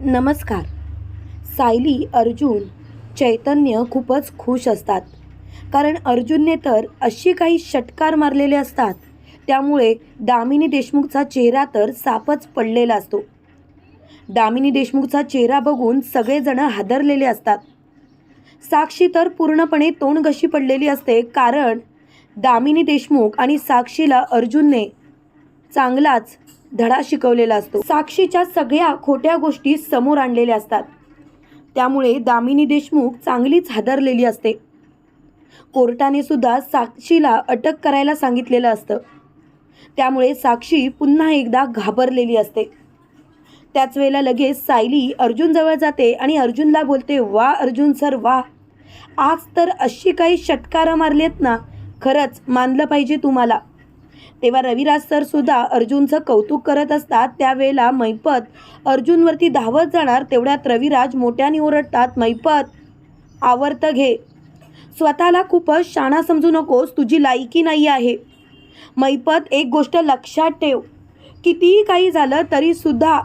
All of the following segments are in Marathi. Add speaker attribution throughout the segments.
Speaker 1: नमस्कार. सायली अर्जुन चैतन्य खूपच खुश असतात. कारण अर्जुनने तर अशी काही षटकार मारलेले असतात त्यामुळे दामिनी देशमुखचा चेहरा तर सापच पडलेला असतो. दामिनी देशमुखचा चेहरा बघून सगळेजण हादरलेले असतात. साक्षी तर पूर्णपणे तोंडघशी पडलेली असते कारण दामिनी देशमुख आणि साक्षीला अर्जुनने चांगलाच धडा शिकवलेला असतो. साक्षीच्या सगळ्या खोट्या गोष्टी समोर आणलेल्या असतात. त्यामुळे दामिनी देशमुख चांगलीच हादरलेली असते. कोर्टाने सुद्धा साक्षीला अटक करायला सांगितलेलं असतं. त्यामुळे साक्षी पुन्हा एकदा घाबरलेली असते. त्याच वेळेला लगेच सायली अर्जुनजवळ जाते आणि अर्जुनला बोलते वा अर्जुन सर वा. आज तर अशी काही षटकारं मारली आहेत ना. खरंच मानलं पाहिजे तुम्हाला. तेव्हा रविराज सर सुद्धा अर्जुनचं कौतुक करत असतात. त्यावेळेला मैपत अर्जुनवरती धावत जाणार. तेवढ्यात रविराज मोठ्याने ओरडतात मैपत आवर्त घे. स्वतःला खूपच शाणा समजू नकोस. तुझी लायकी नाही आहे. मैपत एक गोष्ट लक्षात ठेव. कितीही काही झालं तरीसुद्धा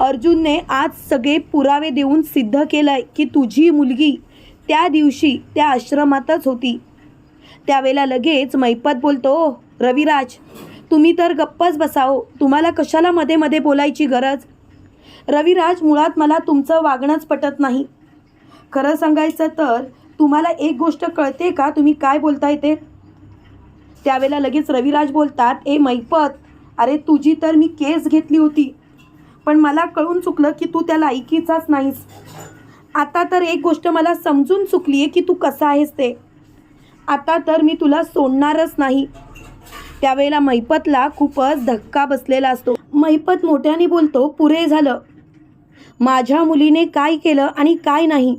Speaker 1: अर्जुनने आज सगळे पुरावे देऊन सिद्ध केलं आहे की तुझी मुलगी त्या दिवशी त्या आश्रमातच होती. त्यावेळेला लगेच मैपत बोलतो रविराज तुम्ही तर गप्पच बसाओ. तुम्हाला कशाला मध्ये मध्ये बोलायची गरज? रविराज मुळात मला तुमचं वागणंच पटत नाही. खरं सांगायचं तर तुम्हाला एक गोष्ट कळते का? तुम्ही काय बोलताय ते? त्यावेळेला लगेच रविराज बोलतात ए मैपत अरे तुझी तर मी केस घेतली होती. पण मला कळून चुकलं की तू त्या लायकीचाच नाहीस. आता तर एक गोष्ट मला समजून चुकली आहे की तू कसा आहेस ते. आता तर मी तुला सोडणारच नाही. त्यावेळेला मैपतला खूपच धक्का बसलेला असतो. मैपत मोठ्याने बोलतो पुरे झालं. माझ्या मुलीने काय केलं आणि काय नाही?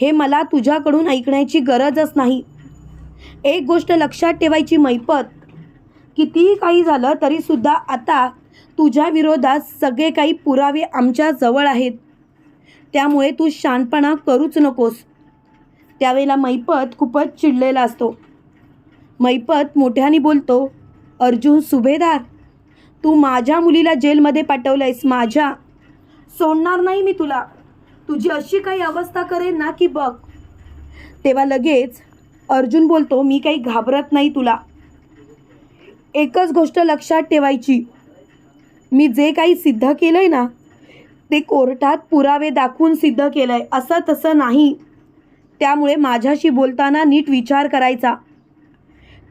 Speaker 1: हे मला तुझ्याकडून ऐकण्याची गरजच नाही. एक गोष्ट लक्षात ठेवायची मैपत. कितीही काही झालं तरीसुद्धा आता तुझ्या विरोधात सगळे काही पुरावे आमच्या जवळ आहेत. त्यामुळे तू शानपणा करूच नकोस. त्यावेळेला मैपत खूपच चिडलेला असतो. मैपत मोठ्याने बोलतो अर्जुन सुभेदार तू माझ्या मुलीला जेलमध्ये पाठवलं आहेस माझ्या. सोडणार नाही मी तुला. तुझी अशी काही अवस्था करेन ना की बघ. तेव्हा लगेच अर्जुन बोलतो मी काही घाबरत नाही तुला. एकच गोष्ट लक्षात ठेवायची. मी जे काही सिद्ध केलं आहे ना ते कोर्टात पुरावे दाखवून सिद्ध केलं आहे असं तसं नाही. त्यामुळे माझ्याशी बोलताना नीट विचार करायचा.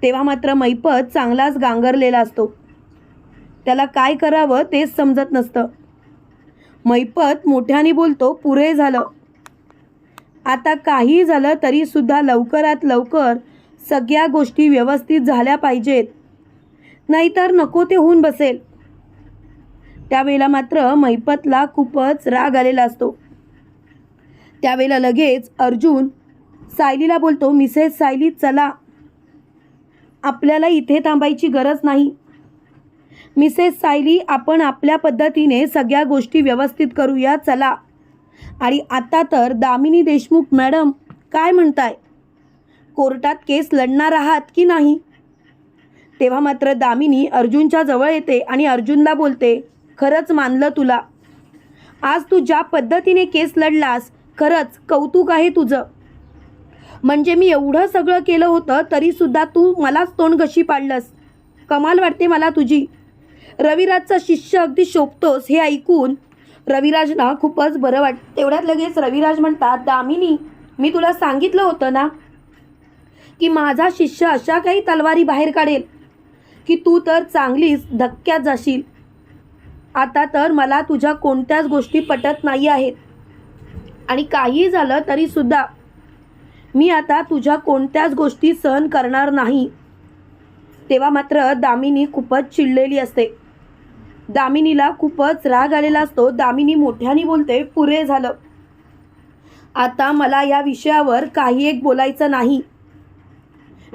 Speaker 1: तेव्हा मात्र मैपत चांगलाच गांगरलेला असतो. त्याला काय करावं तेच समजत नसतं. मैपत मोठ्याने बोलतो पुरे झालं. आता काही झालं तरीसुद्धा लवकरात लवकर सगळ्या गोष्टी व्यवस्थित झाल्या पाहिजेत. नाहीतर नको ते होऊन बसेल. त्यावेळेला मात्र मैपतला खूपच राग आलेला असतो. त्यावेळेला लगेच अर्जुन सायलीला बोलतो मिसेस सायली चला. आपल्याला इथे थांबायची गरज नाही. मिसेस सायली आपण आपल्या पद्धतीने सगळ्या गोष्टी व्यवस्थित करूया चला. आणि आता तर दामिनी देशमुख मॅडम काय म्हणताय? कोर्टात केस लढणार आहात की नाही? तेव्हा मात्र दामिनी अर्जुनच्या जवळ येते आणि अर्जुनला बोलते खरंच मानलं तुला. आज तू ज्या पद्धतीने केस लढलास खरंच कौतुक आहे तुझं. म्हणजे मी एवढं सगळं केलं होतं तरीसुद्धा तू मलाच तोंड घशी पाडलंस. कमाल वाटते मला तुझी. रविराजचा शिष्य अगदी शोभतोस हे ऐकून रविराजना खूपच बरं वाट तेवढ्यात लगेच रविराज म्हणतात दामिनी मी तुला सांगितलं होतं ना की माझा शिष्य अशा काही तलवारी बाहेर काढेल की तू तर चांगलीच धक्क्यात जाशील. आता तर मला तुझ्या कोणत्याच गोष्टी पटत नाही आहेत. आणि काही झालं तरीसुद्धा मी आता तुझ्या कोणत्याच गोष्टी सहन करणार नाही. तेव्हा मात्र दामिनी खूपच चिडलेली असते. दामिनीला खूपच राग आलेला असतो. दामिनी मोठ्याने बोलते पुरे झालं. आता मला या विषयावर काही एक बोलायचं नाही.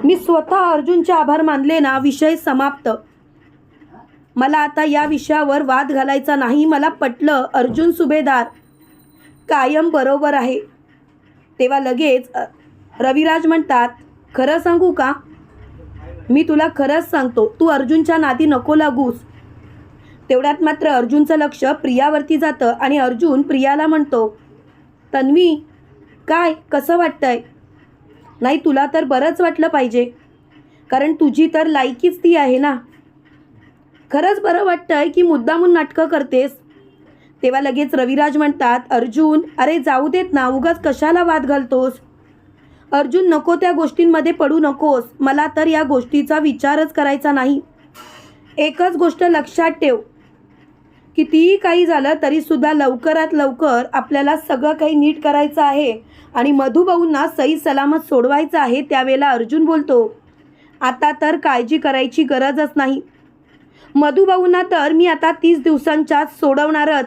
Speaker 1: मी स्वतः अर्जुनचे आभार मानले ना विषय समाप्त. मला आता या विषयावर वाद घालायचा नाही. मला पटलं अर्जुन सुभेदार कायम बरोबर आहे. तेव्हा लगेच रविराज म्हणतात खरं सांगू का? मी तुला खरंच सांगतो तू अर्जुनच्या नादी नको लागूस. तेवढ्यात मात्र अर्जुनचं लक्ष प्रियावरती जातं आणि अर्जुन प्रियाला म्हणतो तन्वी काय कसं वाटतंय? नाही तुला तर बरंच वाटलं पाहिजे कारण तुझी तर लायकीच ती आहे ना. खरंच बरं वाटतंय की मुद्दामून नाटकं करतेस. तेव्हा लगेच रविराज म्हणतात अर्जुन अरे जाऊ देत ना उगाच कशाला वाद घालतोस? अर्जुन नको त्या गोष्टींमध्ये पडू नकोस. मला तर या गोष्टीचा विचारच करायचा नाही. एकच गोष्ट लक्षात ठेव. कितीही काही झालं तरीसुद्धा लवकरात लवकर आपल्याला सगळं काही नीट करायचं आहे आणि मधुभाऊंना सही सलामत सोडवायचं आहे त्यावेळेला अर्जुन बोलतो आता तर काळजी करायची गरजच नाही. मधुभाऊंना तर मी आता तीस दिवसांच्या सोडवणारच.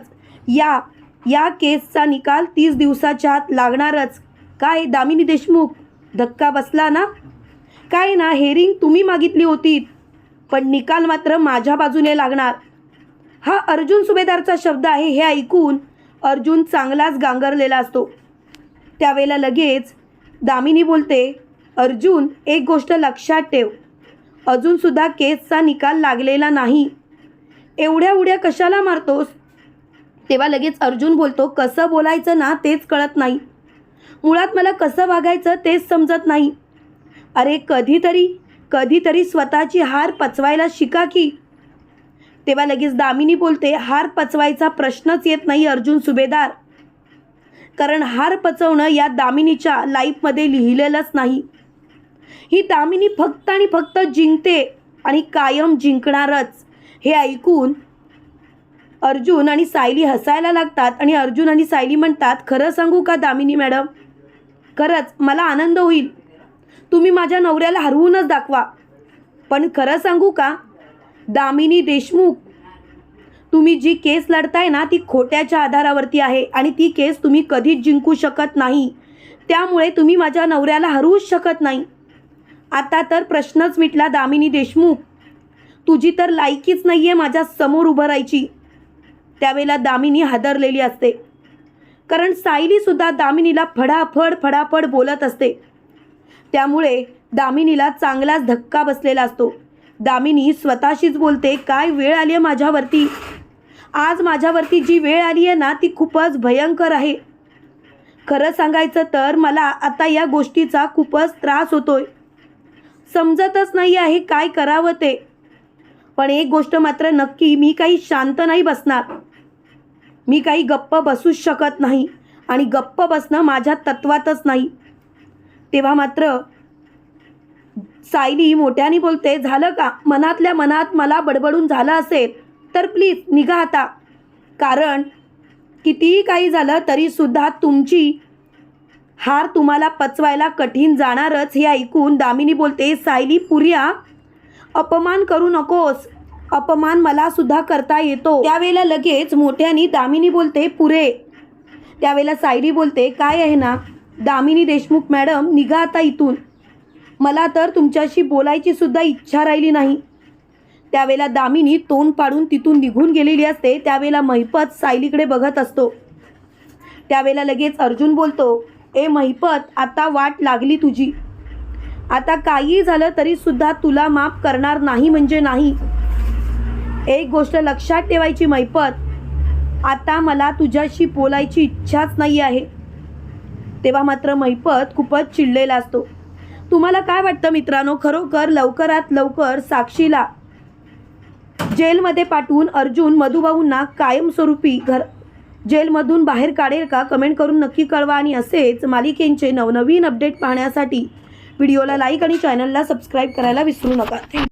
Speaker 1: या या केसचा निकाल तीस दिवसाच्या आत लागणारच. काय दामिनी देशमुख? धक्का बसला ना? काय ना हेरिंग तुम्ही मागितली होती. पण निकाल मात्र माझ्या बाजूने लागणार. हा अर्जुन सुभेदारचा शब्द आहे हे ऐकून अर्जुन चांगलाच गांगरलेला असतो. त्यावेळेला लगेच दामिनी बोलते अर्जुन एक गोष्ट लक्षात ठेव. अजूनसुद्धा केसचा निकाल लागलेला नाही. एवढ्या उड्या कशाला मारतोस? तेव्हा लगेच अर्जुन बोलतो कसं बोलायचं ना तेच कळत नाही. मुळात मला कसं वागायचं तेच समजत नाही. अरे कधीतरी कधीतरी स्वतःची हार पचवायला शिका की. तेव्हा लगेच दामिनी बोलते हार पचवायचा प्रश्नच येत नाही अर्जुन सुभेदार. कारण हार पचवणं या दामिनीच्या लाईफमध्ये लिहिलेलंच नाही. ही दामिनी फक्त आणि फक्त जिंकते आणि कायम जिंकणारच. हे ऐकून अर्जुन आणि सायली हसायला लागतात आणि अर्जुन आणि सायली म्हणतात खरं सांगू का दामिनी मॅडम? खरंच मला आनंद होईल. तुम्ही माझ्या नवऱ्याला हरवूनच दाखवा. पण खरं सांगू का? दामिनी देशमुख तुम्ही जी केस लढताय ना ती खोट्याच्या आधारावरती आहे आणि ती केस तुम्ही कधीच जिंकू शकत नाही. त्यामुळे तुम्ही माझ्या नवऱ्याला हरवूच शकत नाही. आता तर प्रश्नच मिटला दामिनी देशमुख. तुझी तर लायकीच नाही आहे माझ्यासमोर उभं राहायची. त्यावेळेला दामिनी हादरलेली असते. कारण सायलीसुद्धा दामिनीला फडाफड फडाफड बोलत असते. त्यामुळे दामिनीला चांगलाच धक्का बसलेला असतो. दामिनी स्वतःशीच बोलते काय वेळ आली आहे माझ्यावरती? आज माझ्यावरती जी वेळ आली आहे ना ती खूपच भयंकर आहे. खरं सांगायचं तर मला आता या गोष्टीचा खूपच त्रास होतोय. समजतच नाही आहे काय करावं ते. पण एक गोष्ट मात्र नक्की मी काही शांत नाही बसणार. मी काही गप्प बसूच शकत नाही आणि गप्प बसणं माझ्या तत्वातच नाही. तेव्हा मात्र सायली मोठ्याने बोलते झालं का? मनातल्या मनात मला बडबडून झालं असेल तर प्लीज निघा आता. कारण कितीही काही झालं तरीसुद्धा तुमची हार तुम्हाला पचवायला कठीण जाणारच हे ऐकून दामिनी बोलते सायली पुर्या अपमान करू नकोस. अपमान मला सुद्धा करता येतो. त्यावेळेला लगेच मोठ्यानी दामिनी बोलते पुरे. त्यावेळेला सायली बोलते काय आहे ना? दामिनी देशमुख मॅडम निघा आता इथून. मला तर तुमच्याशी बोलायची सुद्धा इच्छा राहिली नाही. त्यावेळेला दामिनी तोंड पाडून तिथून निघून गेलेली असते. त्यावेळेला महिपत सायलीकडे बघत असतो. त्यावेळेला लगेच अर्जुन बोलतो ए महिपत आता वाट लागली तुझी. आता काही झालं तरी सुद्धा तुला माफ करणार नाही म्हणजे नाही. एक गोष्ट लक्षात ठेवायची मैपत आता मला तुझ्याशी बोलायची इच्छाच नाही आहे. तेव्हा मात्र मैपत खूपच चिडलेला असतो. तुम्हाला काय वाटतं मित्रांनो? खरोखर लवकरात लवकर साक्षीला जेलमध्ये पाठवून अर्जुन मधुभाऊंना कायमस्वरूपी घर जेलमधून बाहेर काढेल का? कमेंट करून नक्की कळवा. आणि असेच मालिकेंचे नवनवीन अपडेट पाहण्यासाठी व्हिडिओला लाईक आणि चॅनलला सबस्क्राईब करायला विसरू नका. थँक्यू.